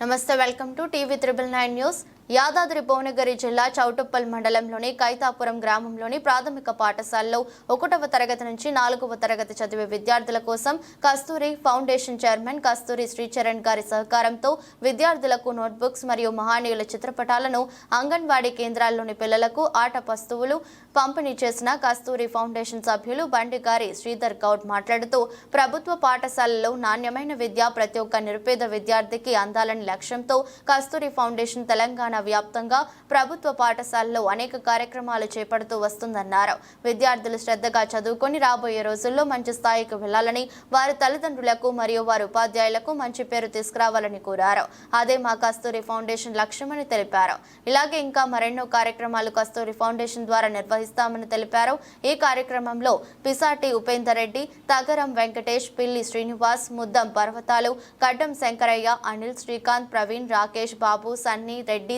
నమస్తే welcome to TV triple nine news Yadadri Bhuvanagiri జిల్లా చౌటుప్పల్ మండలంలోని కైతాపురం గ్రామంలోని ప్రాథమిక పాఠశాలలో ఒకటవ తరగతి నుంచి నాలుగవ తరగతి చదివే విద్యార్థుల కోసం కస్తూరి ఫౌండేషన్ చైర్మన్ కస్తూరి శ్రీచరణ్ గారి సహకారంతో విద్యార్థులకు నోట్బుక్స్ మరియు మహానీయుల చిత్రపటాలను అంగన్వాడీ కేంద్రాల్లోని పిల్లలకు ఆట వస్తువులు పంపిణీ చేసిన కస్తూరి ఫౌండేషన్ సభ్యులు బండి గారి శ్రీధర్ గౌడ్ మాట్లాడుతూ ప్రభుత్వ పాఠశాలలో నాణ్యమైన విద్య ప్రతి ఒక్క నిరుపేద విద్యార్థికి అందాలని లక్ష్యంతో కస్తూరి ఫౌండేషన్ తెలంగాణ వ్యాప్తంగా ప్రభుత్వ పాఠశాలలో అనేక కార్యక్రమాలు చేపడుతూ వస్తుందన్నారు. విద్యార్థులు శ్రద్ధగా చదువుకొని రాబోయే రోజుల్లో మంచి స్థాయికి వెళ్ళాలని వారి తల్లిదండ్రులకు మరియు వారి ఉపాధ్యాయులకు మంచి పేరు తీసుకురావాలని కోరారు. అదే మా కస్తూరి ఫౌండేషన్ లక్ష్యమని తెలిపారు. ఇలాగే ఇంకా మరెన్నో కార్యక్రమాలు కస్తూరి ఫౌండేషన్ ద్వారా నిర్వహిస్తామని తెలిపారు. ఈ కార్యక్రమంలో పిసాటి ఉపేందర్ రెడ్డి తగరం వెంకటేష్ పిల్లి శ్రీనివాస్ ముద్దం పర్వతాలు కడ్డం శంకరయ్య అనిల్ శ్రీకాంత్ ప్రవీణ్ రాకేష్ బాబు సన్నీ రెడ్డి